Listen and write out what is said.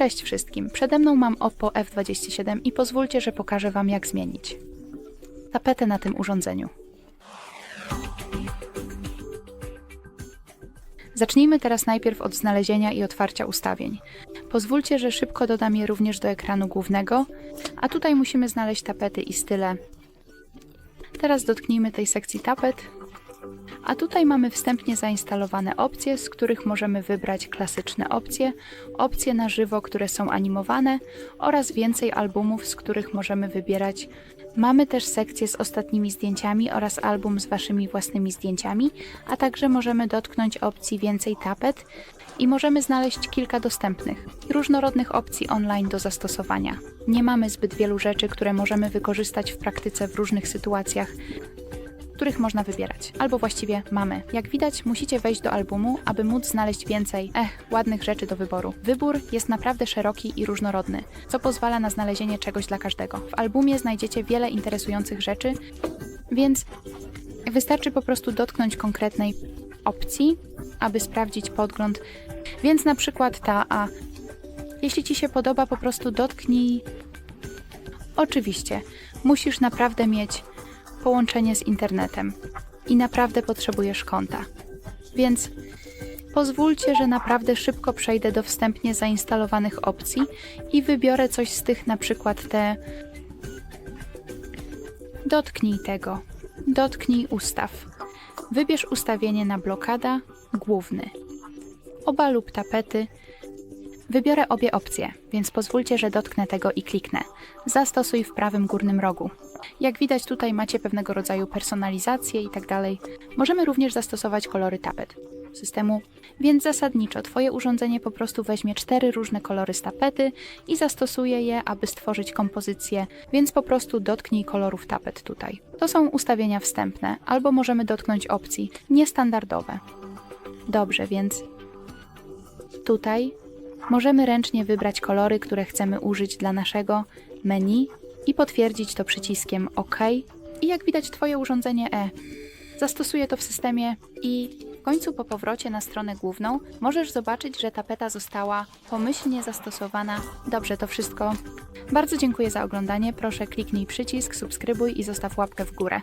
Cześć wszystkim, przede mną mam Oppo F27 i pozwólcie, że pokażę Wam jak zmienić tapetę na tym urządzeniu. Zacznijmy teraz najpierw od znalezienia i otwarcia ustawień. Pozwólcie, że szybko dodam je również do ekranu głównego, a tutaj musimy znaleźć tapety i style. Teraz dotknijmy tej sekcji tapet, a tutaj mamy wstępnie zainstalowane opcje, z których możemy wybrać klasyczne opcje, opcje na żywo, które są animowane oraz więcej albumów, z których możemy wybierać. Mamy też sekcję z ostatnimi zdjęciami oraz album z waszymi własnymi zdjęciami, a także możemy dotknąć opcji więcej tapet i możemy znaleźć kilka dostępnych, różnorodnych opcji online do zastosowania. Nie mamy zbyt wielu rzeczy, które możemy wykorzystać w praktyce w różnych sytuacjach, których można wybierać. Albo właściwie mamy. Jak widać, musicie wejść do albumu, aby móc znaleźć więcej, eh, ładnych rzeczy do wyboru. Wybór jest naprawdę szeroki i różnorodny, co pozwala na znalezienie czegoś dla każdego. W albumie znajdziecie wiele interesujących rzeczy, więc wystarczy po prostu dotknąć konkretnej opcji, aby sprawdzić podgląd. Więc na przykład ta A. Jeśli Ci się podoba, po prostu dotknij. Oczywiście, musisz naprawdę mieć połączenie z internetem i naprawdę potrzebujesz konta. Więc pozwólcie, że naprawdę szybko przejdę do wstępnie zainstalowanych opcji i wybiorę coś z tych, na przykład te. Dotknij tego. Dotknij ustaw. Wybierz ustawienie na blokada, główny. Oba lub tapety. Wybiorę obie opcje, więc pozwólcie, że dotknę tego i kliknę. Zastosuj w prawym górnym rogu. Jak widać tutaj macie pewnego rodzaju personalizację i tak dalej. Możemy również zastosować kolory tapet systemu, więc zasadniczo Twoje urządzenie po prostu weźmie cztery różne kolory z tapety i zastosuje je, aby stworzyć kompozycję, więc po prostu dotknij kolorów tapet tutaj. To są ustawienia wstępne, albo możemy dotknąć opcji niestandardowe. Dobrze, więc tutaj możemy ręcznie wybrać kolory, które chcemy użyć dla naszego menu i potwierdzić to przyciskiem OK. I jak widać, Twoje urządzenie E zastosuje to w systemie i w końcu po powrocie na stronę główną możesz zobaczyć, że tapeta została pomyślnie zastosowana. Dobrze, to wszystko. Bardzo dziękuję za oglądanie. Proszę kliknij przycisk, subskrybuj i zostaw łapkę w górę.